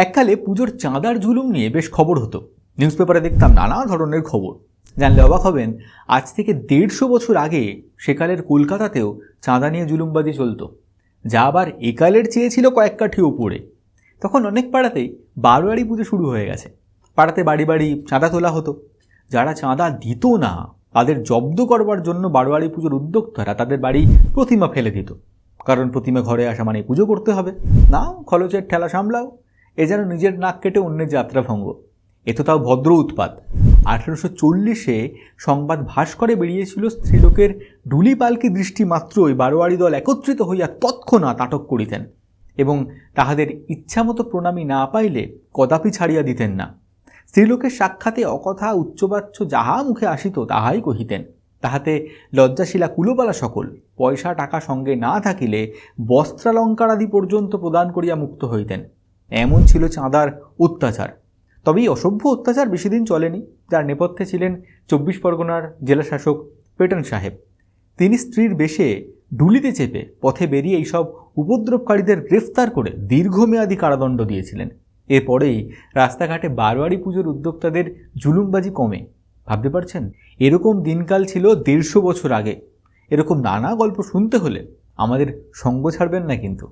এককালে পুজোর চাঁদার ঝুলুম নিয়ে বেশ খবর হতো। নিউজ পেপারে দেখতাম নানা ধরনের খবর। জানলে অবাক হবেন, আজ থেকে দেড়শো বছর আগে সেকালের কলকাতাতেও চাঁদা নিয়ে জুলুমবাজি চলতো। যা আবার একালের চেয়েছিল কয়েক কাঠি উপরে। তখন অনেক পাড়াতেই বারোয়ারি পুজো শুরু হয়ে গেছে। পাড়াতে বাড়ি বাড়ি চাঁদা তোলা হতো। যারা চাঁদা দিত না, তাদের জব্দ করবার জন্য বারোয়ারি পুজোর উদ্যোক্তারা তাদের বাড়ি প্রতিমা ফেলে দিত। কারণ প্রতিমা ঘরে আসা মানে পুজো করতে হবে। নাও খরচের ঠেলা সামলাও। এ যেন নিজের নাক কেটে অন্যের যাত্রা ভঙ্গ। এ তো তাও ভদ্র উৎপাত। আঠেরোশো চল্লিশে সংবাদ ভাস করে বেরিয়েছিল স্ত্রীলোকের ডুলি পালকি দৃষ্টি মাত্রই বারোয়ারি দল একত্রিত হইয়া তৎক্ষণাৎ আটক করিতেন এবং তাহাদের ইচ্ছামতো প্রণামী না পাইলে কদাপি ছাড়িয়া দিতেন না। স্ত্রীলোকের সাক্ষাতে অকথা, উচ্চবাচ্য যাহা মুখে আসিত তাহাই কহিতেন, তাহাতে লজ্জাশীলা কুলোবালা সকল, পয়সা, টাকা সঙ্গে না থাকিলে বস্ত্রালঙ্কার আদি পর্যন্ত প্রদান করিয়া মুক্ত হইতেন। এমন ছিল চাঁদার অত্যাচার। তবে এই অসভ্য অত্যাচার বেশি দিন চলেনি, যার নেপথ্যে ছিলেন চব্বিশ পরগনার জেলাশাসক পেটন সাহেব। তিনি স্ত্রীর বেশে ঢুলিতে চেপে পথে বেরিয়ে এইসব উপদ্রবকারীদের গ্রেফতার করে দীর্ঘমেয়াদী কারাদণ্ড দিয়েছিলেন। এরপরেই রাস্তাঘাটে বারোয়ারি পুজোর উদ্যোক্তাদের জুলুমবাজি কমে। ভাবতে পারছেন? এরকম দিনকাল ছিল দেড়শো বছর আগে। এরকম নানা গল্প শুনতে হলে আমাদের সঙ্গ ছাড়বেন না কিন্তু।